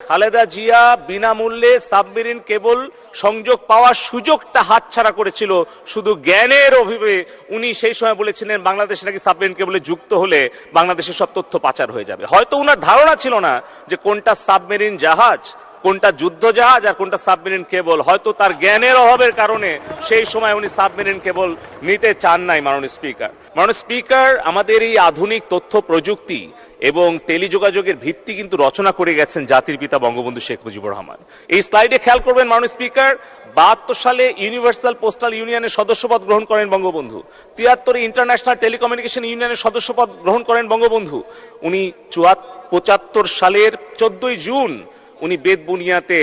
খালেদা জিয়া বিনামূল্যে submarine cable সংযোগ পাওয়ার সুযোগটা হাতছাড়া করেছিল। শুধু জ্ঞানের অভিবে উনি সেই সময় বলেছিলেন, বাংলাদেশে নাকি সাবমেরিন কেবলে যুক্ত হলে বাংলাদেশের সব তথ্য পাচার হয়ে যাবে। হয়তো উনার ধারণা ছিল না যে কোনটা সাবমেরিন জাহাজ কোনটা যুদ্ধ জাহাজ আর কোনটা সাবমেরিন কেবল। হয়তো তার জ্ঞানের অভাবের কারণে সেই সময় উনি সাবমেরিন কেবল নিতে চান নাই মাননীয় স্পিকার। মাননীয় স্পিকার, আমাদের এই আধুনিক তথ্য প্রযুক্তি এবং টেলিযোগাযোগের ভিত্তি কিন্তু রচনা করে গেছেন জাতির পিতা বঙ্গবন্ধু শেখ মুজিবুর রহমান। এই স্লাইডে খেয়াল করবেন মাননীয় স্পিকার, বাহাত্তর সালে ইউনিভার্সাল পোস্টাল ইউনিয়নের সদস্যপদ গ্রহণ করেন বঙ্গবন্ধু। তিয়াত্তরে ইন্টারন্যাশনাল টেলিকমিউনিকেশন ইউনিয়নের সদস্যপদ গ্রহণ করেন বঙ্গবন্ধু। উনি চুয়াত্তর পঁচাত্তর সালের চোদ্দই জুন উনি বেদবুনিয়াতে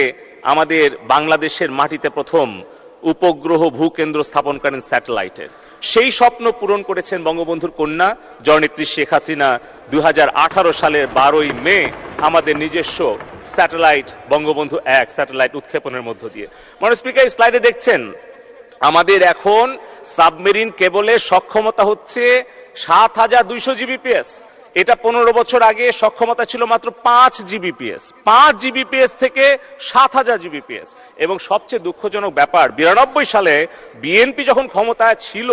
আমাদের বাংলাদেশের মাটিতে প্রথম উপগ্রহ ভূকেন্দ্র স্থাপন করেন স্যাটেলাইটের। সেই স্বপ্ন পূরণ করেছেন বঙ্গবন্ধুর কন্যা, জননেত্রী শেখ হাসিনা দুই সালের বারোই মে আমাদের নিজস্ব স্যাটেলাইট, বঙ্গবন্ধু এক স্যাটেলাইট উৎক্ষেপণের মধ্য দিয়ে। মনে স্পিকার স্লাইডে দেখছেন, আমাদের এখন সাবমেরিন কেবলের সক্ষমতা হচ্ছে সাত হাজার দুইশো জিবিপিএস। এটা পনেরো বছর আগে সক্ষমতা ছিল মাত্র পাঁচ জিবিপিএস। পাঁচ জিবিপিএস থেকে সাত হাজার জিবিপিএস। এবং সবচেয়ে দুঃখজনক ব্যাপার, বিরানব্বই সালে বিএনপি যখন ক্ষমতায় ছিল,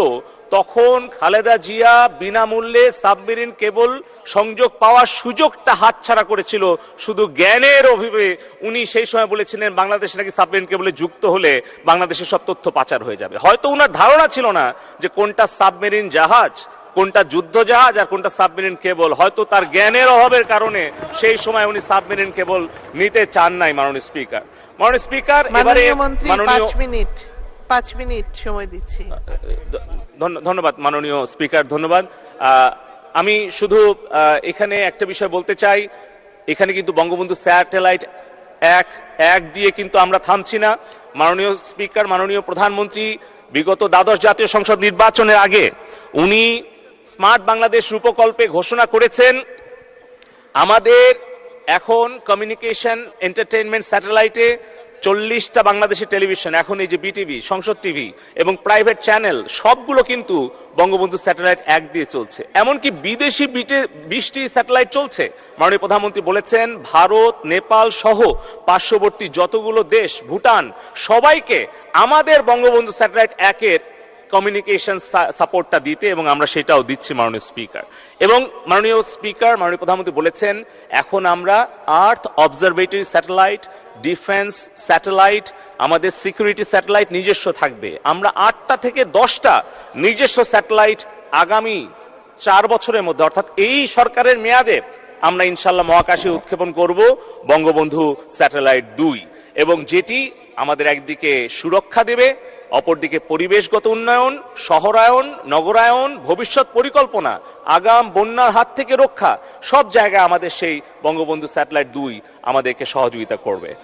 তখন খালেদা জিয়া বিনামূল্যে সাবমেরিন কেবল সংযোগ পাওয়ার সুযোগটা হাতছাড়া করেছিল। শুধু জ্ঞানের অভিবে উনি সেই সময় বলেছিলেন, বাংলাদেশ নাকি সাবমেরিন কেবলে যুক্ত হলে বাংলাদেশের সব তথ্য পাচার হয়ে যাবে। হয়তো উনার ধারণা ছিল না যে কোনটা সাবমেরিন জাহাজ কোনটা যুদ্ধ জাহাজ আর কোনটা সাবমেরিন কেবল। হয়তো তার জ্ঞানের অভাবের কারণে সেই সময় উনি সাবমেরিন কেবল নিতে চান নাই মাননীয় স্পিকার। মাননীয় স্পিকার এবারে মাননীয় মিনিট পাঁচ মিনিট সময় দিচ্ছি। ধন্যবাদ মাননীয় স্পিকার ধন্যবাদ। আমি শুধু এখানে একটা বিষয় বলতে চাই। এখানে কিন্তু বঙ্গবন্ধু স্যাটেলাইট এক এক দিয়ে কিন্তু আমরা থামছি না। মাননীয় স্পিকার মাননীয় প্রধানমন্ত্রী বিগত দ্বাদশ জাতীয় সংসদ নির্বাচনের আগে উনি স্মার্ট বাংলাদেশ রূপকল্পে ঘোষণা করেছেন। আমাদের এখন কমিউনিকেশন এন্টারটেইনমেন্ট স্যাটেলাইটে চল্লিশটা বাংলাদেশি টেলিভিশন এখন এই যে বিটিভি সংসদ টিভি এবং প্রাইভেট চ্যানেল সবগুলো কিন্তু বঙ্গবন্ধু স্যাটেলাইট এক দিয়ে চলছে। এমনকি বিদেশি বিশটি স্যাটেলাইট চলছে। মাননীয় প্রধানমন্ত্রী বলেছেন, ভারত, নেপাল সহ পার্শ্ববর্তী যতগুলো দেশ, ভুটান, সবাইকে আমাদের বঙ্গবন্ধু স্যাটেলাইট একের কমিউনিকেশন সাপোর্টটা দিতে এবং আমরা সেটাও দিচ্ছি মাননীয় স্পিকার এবং মাননীয় স্পিকার মাননীয় প্রধানমন্ত্রী বলেছেন, এখন আমরা earth observatory satellite defence satellite আমাদের সিকিউরিটি স্যাটেলাইট নিজস্ব থাকবে। আমরা আটটা থেকে দশটা নিজস্ব স্যাটেলাইট আগামী চার বছরের মধ্যে, অর্থাৎ এই সরকারের মেয়াদে আমরা ইনশাল্লাহ মহাকাশে উৎক্ষেপণ করব, বঙ্গবন্ধু স্যাটেলাইট দুই। এবং যেটি আমাদের একদিকে সুরক্ষা দেবে, অপরদিকে পরিবেশগত উন্নয়ন, শহরায়ন, নগরায়ন, ভবিষ্যৎ পরিকল্পনা, আগাম, বন্যার হাত থেকে রক্ষা, সব জায়গায় আমাদের সেই বঙ্গবন্ধু স্যাটেলাইট দুই আমাদেরকে সহযোগিতা করবে।